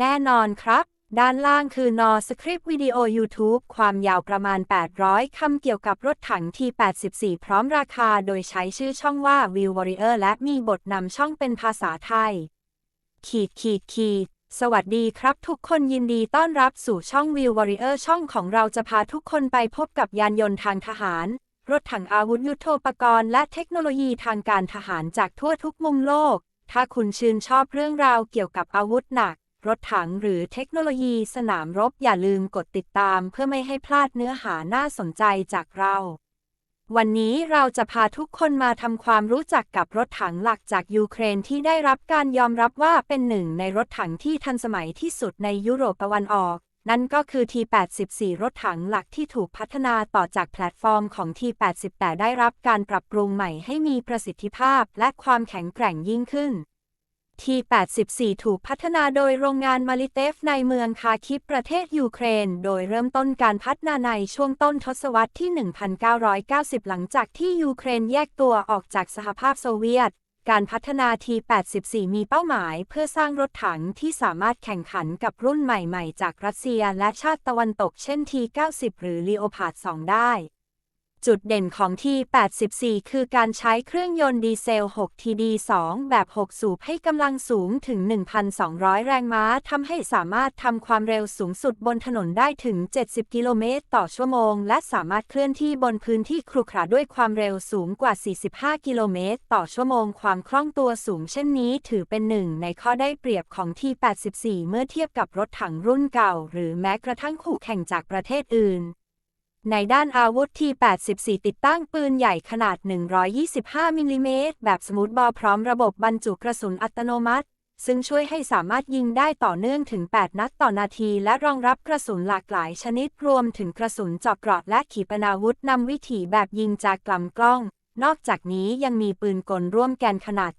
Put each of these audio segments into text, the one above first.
แน่นอนครับ ด้านล่างคือนอสคริปต์วิดีโอ YouTube ความยาวประมาณ 800 คำเกี่ยวกับรถถัง T84 พร้อมราคาโดยใช้ชื่อช่องว่า View Warrior และมีบทนำช่องเป็นภาษาไทย ขีดขีดขีดสวัสดีครับทุกคนยินดีต้อนรับสู่ช่อง View Warrior ช่องของเราจะพาทุกคนไปพบกับยานยนต์ทางทหาร รถถังอาวุธยุโทโธปกรณ์และเทคโนโลยีทางการทหารจากทั่วทุกมุมโลก ถ้าคุณชื่นชอบเรื่องราวเกี่ยวกับอาวุธหนัก รถถังหรือเทคโนโลยีสนามรบอย่าลืมกดติดตามเพื่อไม่ให้พลาดเนื้อหาน่าสนใจจากเรา วันนี้เราจะพาทุกคนมาทำความรู้จักกับรถถังหลักจากยูเครนที่ได้รับการยอมรับว่าเป็นหนึ่งในรถถังที่ทันสมัยที่สุดในยุโรปตะวันออก นั่นก็คือ T84 รถถังหลักที่ถูกพัฒนาต่อจากแพลตฟอร์มของ T80 แต่ได้รับการปรับปรุงใหม่ให้มีประสิทธิภาพและความแข็งแกร่งยิ่งขึ้น T84 ถูกพัฒนาโดยโรงงานมาลิเตฟในเมืองคาคิปประเทศยูเครน โดยเริ่มต้นการพัฒนาในช่วงต้นทศวรรษที่ 1990 หลังจากที่ยูเครนแยกตัวออกจากสหภาพโซเวียต การพัฒนา T84 มีเป้าหมายเพื่อสร้างรถถังที่สามารถแข่งขันกับรุ่นใหม่ๆ จากรัสเซียและชาติตะวันตกเช่น T90 หรือ Leopard 2ได้ จุดเด่นของ T84 คือการใช้เครื่องยนต์ดีเซล 6TD2 แบบ 6 สูบให้กำลังสูงถึง 1,200 แรงม้าทำให้สามารถทำความเร็วสูงสุดบนถนนได้ถึง 70 กิโลเมตรต่อชั่วโมง และสามารถเคลื่อนที่บนพื้นที่ครุขระด้วยความเร็วสูงกว่า 45 กิโลเมตรต่อชั่วโมง ความคล่องตัวสูงเช่นนี้ถือเป็นหนึ่งในข้อได้เปรียบของ T84 เมื่อเทียบกับรถถังรุ่นเก่า หรือแม้กระทั่งคู่แข่งจากประเทศอื่น ในด้านอาวุธ T84 ติดตั้งปืนใหญ่ขนาด 125 มิลลิเมตร แบบสมูทบอลพร้อมระบบบรรจุกระสุนอัตโนมัติ ซึ่งช่วยให้สามารถยิงได้ต่อเนื่องถึง 8 นัดต่อนาที และรองรับกระสุนหลากหลายชนิดรวมถึงกระสุนเจาะเกราะและขีปนาวุธนำวิถีแบบยิงจากกลำกล้อง นอกจากนี้ยังมีปืนกลร่วมแกนขนาด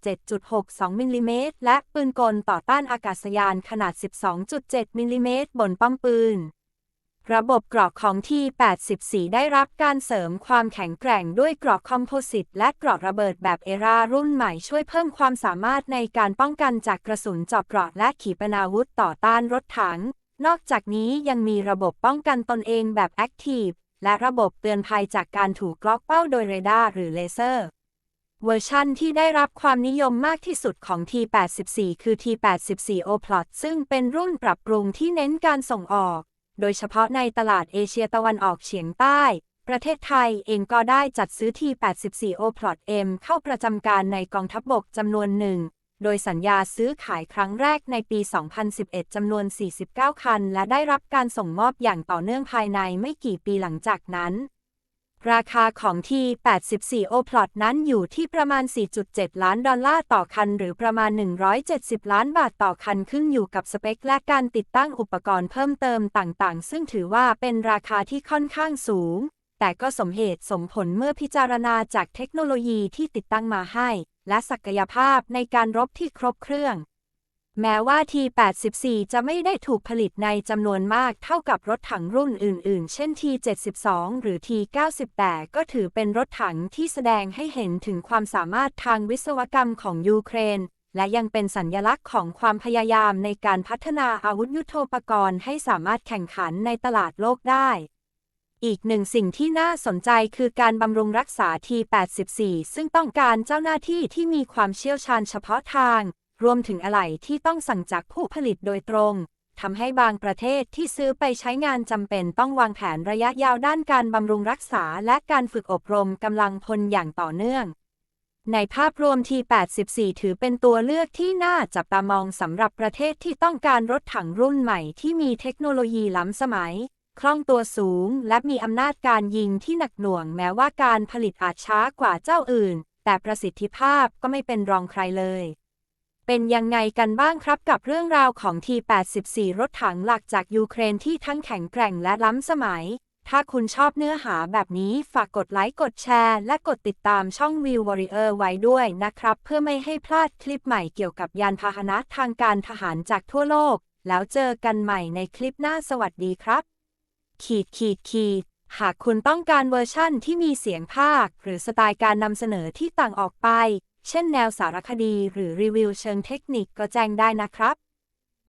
7.62 มิลลิเมตร และปืนกลต่อต้านอากาศยานขนาด 12.7 มิลลิเมตรบนป้อมปืน ระบบเกราะของ T84 ได้รับการเสริมความแข็งแกร่งด้วยเกราะคอมโพสิตและเกราะระเบิดแบบเอรารุ่นใหม่ช่วยเพิ่มความสามารถในการป้องกันจากกระสุนเจาะเกราะและขีปนาวุธต่อต้านรถถัง นอกจากนี้ยังมีระบบป้องกันตนเองแบบแอคทีฟและระบบเตือนภัยจากการถูกกล็อกเป้าโดยเรดาร์หรือเลเซอร์ เวอร์ชันที่ได้รับความนิยมมากที่สุดของ T84 คือ T84 O-Plot ซึ่งเป็นรุ่นปรับปรุงที่เน้นการส่งออก โดยเฉพาะในตลาดเอเชียตะวันออกเฉียงใต้ ประเทศไทยเองก็ได้จัดซื้อที 84 O-Plot M เข้าประจำการในกองทัพบบกจำนวนหนึ่ง โดยสัญญาซื้อขายครั้งแรกในปี 2011 จำนวน 49 คัน และได้รับการส่งมอบอย่างต่อเนื่องภายในไม่กี่ปีหลังจากนั้น ราคาของ T84 O-Plot นั้นอยู่ที่ประมาณ 4.7 ล้านดอลลาร์ต่อคัน หรือประมาณ 170 ล้านบาทต่อคันขึ้นอยู่กับสเปคและการติดตั้งอุปกรณ์เพิ่มเติมต่างๆ ซึ่งถือว่าเป็นราคาที่ค่อนข้างสูง แต่ก็สมเหตุสมผลเมื่อพิจารณาจากเทคโนโลยีที่ติดตั้งมาให้ และศักยภาพในการรบที่ครบเครื่อง แม้ว่า T84 จะไม่ได้ถูกผลิตในจำนวนมากเท่ากับรถถังรุ่นอื่น ๆ เช่น T72 หรือ T90 แต่ก็ถือเป็นรถถังที่แสดงให้เห็นถึงความสามารถทางวิศวกรรมของยูเครน และยังเป็นสัญญลักษณ์ของความพยายามในการพัฒนาอาวุธยุโทโธปกรณ์ให้สามารถแข่งขันในตลาดโลกได้อีกหนึ่งสิ่งที่น่าสนใจคือการบำรุงรักษา T84 ซึ่งต้องการเจ้าหน้าที่ที่มีความเชี่ยวชาญเฉพาะทาง รวมถึงอะไหล่ที่ต้องสั่งจากผู้ผลิตโดยตรงทำให้บางประเทศที่ซื้อไปใช้งานจำเป็นต้องวางแผนระยะยาวด้านการบำรุงรักษาและการฝึกอบรมกำลังพลอย่างต่อเนื่อง ในภาพรวม T84 ถือเป็นตัวเลือกที่น่าจับตามองสำหรับประเทศที่ต้องการรถถังรุ่นใหม่ที่มีเทคโนโลยีล้ำสมัย คล่องตัวสูง และมีอำนาจการยิงที่หนักหน่วงแม้ว่าการผลิตอาจช้ากว่าเจ้าอื่น แต่ประสิทธิภาพก็ไม่เป็นรองใครเลย เป็นยังไงกันบ้างครับกับเรื่องราวของ T84 รถถังหลักจากยูเครนที่ทั้งแข็งแกร่งและล้ำสมัย ถ้าคุณชอบเนื้อหาแบบนี้ฝากกดไลค์กดแชร์ และกดติดตามช่อง View Warrior ไว้ด้วยนะครับ เพื่อไม่ให้พลาดคลิปใหม่เกี่ยวกับยานพาหนะทางการทหารจากทั่วโลก แล้วเจอกันใหม่ในคลิปหน้าสวัสดีครับ ขีดขีดขีดหากคุณต้องการเวอร์ชั่นที่มีเสียงภาค หรือสไตล์การนำเสนอที่ต่างออกไป เช่นแนวสารคดีหรือรีวิวเชิงเทคนิคก็แจ้งได้นะครับ